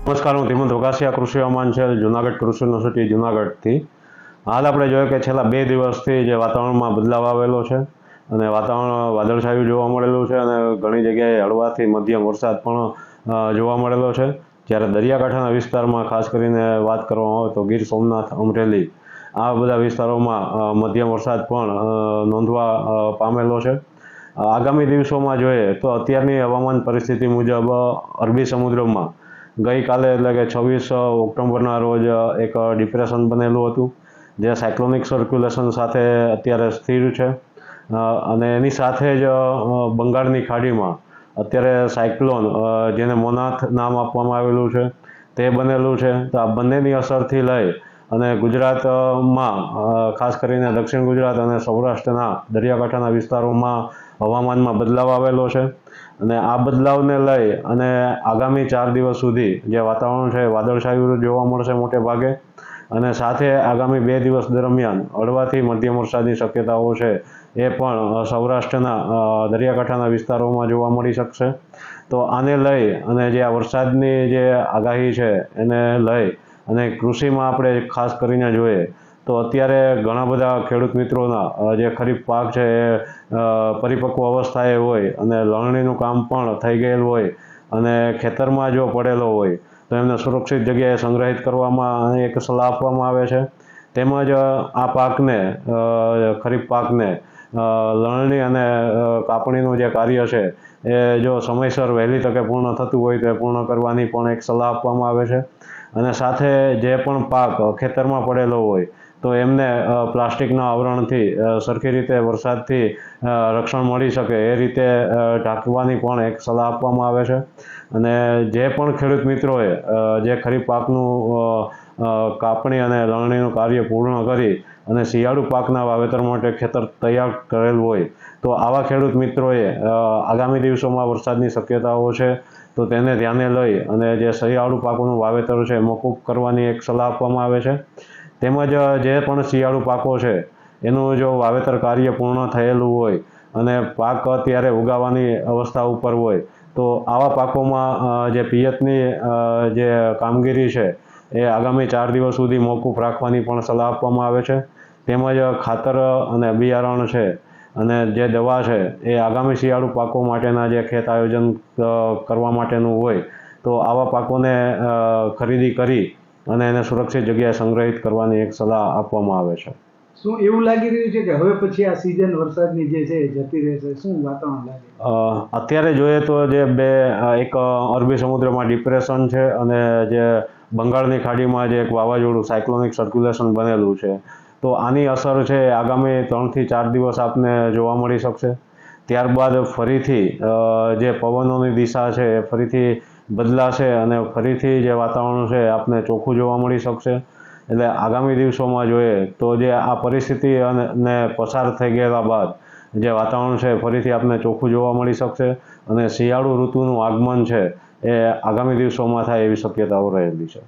નમસ્કાર, હું ધીમંત વકાસિયા કૃષિ હવામાન છે. જુનાગઢ કૃષિ યુનિવર્સિટી જુનાગઢથી. હાલ આપણે જોઈએ કે છેલ્લા બે દિવસથી જે વાતાવરણમાં બદલાવ આવેલો છે અને વાતાવરણ વાદળછાયું જોવા મળેલું છે અને ઘણી જગ્યાએ હળવાથી મધ્યમ વરસાદ પણ જોવા મળેલો છે. જ્યારે દરિયાકાંઠાના વિસ્તારમાં ખાસ કરીને વાત કરવામાં આવે તો ગીર સોમનાથ, અમરેલી, આ બધા વિસ્તારોમાં મધ્યમ વરસાદ પણ નોંધવા પામેલો છે. આગામી દિવસોમાં જોઈએ તો અત્યારની હવામાન પરિસ્થિતિ મુજબ અરબી સમુદ્રમાં ગઈકાલે એટલે કે છવ્વીસ ઓક્ટોબરના રોજ એક ડિપ્રેશન બનેલું હતું, જે સાયક્લોનિક સર્ક્યુલેશન સાથે અત્યારે સ્થિર છે. અને એની સાથે જ બંગાળની ખાડીમાં અત્યારે સાયક્લોન જેને મોનાથ નામ આપવામાં આવેલું છે, તે બનેલું છે. તો આ બંનેની અસરથી લઈ અને ગુજરાતમાં ખાસ કરીને દક્ષિણ ગુજરાત અને સૌરાષ્ટ્રના દરિયાકાંઠાના વિસ્તારોમાં હવામાનમાં બદલાવ આવેલો છે. અને આ બદલાવને લઈ અને આગામી ચાર દિવસ સુધી જે વાતાવરણ છે વાદળછાયું જોવા મળશે મોટે ભાગે. અને સાથે આગામી બે દિવસ દરમિયાન હળવાથી મધ્યમ વરસાદની શક્યતાઓ છે એ પણ સૌરાષ્ટ્રના દરિયાકાંઠાના વિસ્તારોમાં જોવા મળી શકશે. તો આને લઈ અને જે આ વરસાદની જે આગાહી છે એને લઈ અને કૃષિમાં આપણે ખાસ કરીને જોઈએ તો અત્યારે ઘણા બધા ખેડૂત મિત્રોના જે ખરીફ પાક છે એ પરિપક્વ અવસ્થાએ હોય અને લણણીનું કામ પણ થઈ ગયેલું હોય અને ખેતરમાં જો પડેલો હોય, તો એમને સુરક્ષિત જગ્યાએ સંગ્રહિત કરવામાં એક સલાહ આપવામાં આવે છે. તેમજ આ પાકને ખરીફ પાકને લણણી અને કાપણીનું જે કાર્ય છે એ જો સમયસર વહેલી તકે પૂર્ણ થતું હોય તો એ પૂર્ણ કરવાની પણ એક સલાહ આપવામાં આવે છે. અને સાથે જે પણ પાક ખેતરમાં પડેલો હોય તો એમને પ્લાસ્ટિકના આવરણથી સરખી રીતે વરસાદથી રક્ષણ મળી શકે એ રીતે ઢાંકવાની પણ એક સલાહ આપવામાં આવે છે. અને જે પણ ખેડૂત મિત્રોએ જે ખરીફ પાકનું કાપણી અને લણણીનું કાર્ય પૂર્ણ કરી અને શિયાળુ પાકના વાવેતર માટે ખેતર તૈયાર કરેલું હોય, તો આવા ખેડૂત મિત્રોએ આગામી દિવસોમાં વરસાદની શક્યતાઓ છે, તો તેને ધ્યાને લઈ અને જે શિયાળુ પાકોનું વાવેતર છે મોકૂફ કરવાની એક સલાહ આપવામાં આવે છે. તેમજ જે પણ શિયાળુ પાકો છે, એનું જો વાવેતર કાર્ય પૂર્ણ થયેલું હોય અને પાક અત્યારે ઉગાવાની અવસ્થા ઉપર હોય, તો આવા પાકોમાં જે પિયતની જે કામગીરી છે, એ આગામી ચાર દિવસ સુધી મોકૂફ રાખવાની પણ સલાહ આપવામાં આવે છે. તેમજ ખાતર અને બિયારણ છે અને જે દવા છે, એ આગામી શિયાળુ પાકો માટેના જે ખેત આયોજન કરવા માટેનું હોય, તો આવા પાકોને ખરીદી કરી અને એને સુરક્ષિત જગ્યાએ સંગ્રહિત કરવાની એક સલાહ આપવામાં આવે છે. શું એવું લાગી રહ્યું છે કે હવે પછી આ સિઝન વરસાદની જે છે જતી રહેશે? શું વાતાવરણ લાગે? અત્યારે જોઈએ તો જે બે એક અરબી સમુદ્રમાં ડિપ્રેશન છે અને જે બંગાળની ખાડીમાં જે એક વાવાઝોડું સાયક્લોનિક સર્ક્યુલેશન બનેલું છે. તો આની અસર છે આગામી ત્રણથી ચાર દિવસ આપને જોવા મળી શકશે. ત્યારબાદ ફરીથી જે પવનોની દિશા છે એ ફરીથી બદલાશે અને ફરીથી જે વાતાવરણ છે, આપને ચોખ્ખું જોવા મળી શકશે. એટલે આગામી દિવસોમાં જોઈએ તો જે આ પરિસ્થિતિ અને પસાર થઈ ગયેલા બાદ જે વાતાવરણ છે, ફરીથી આપને ચોખ્ખું જોવા મળી શકશે અને શિયાળુ ઋતુનું આગમન છે, એ આગામી દિવસોમાં થાય એવી શક્યતાઓ રહેલી છે.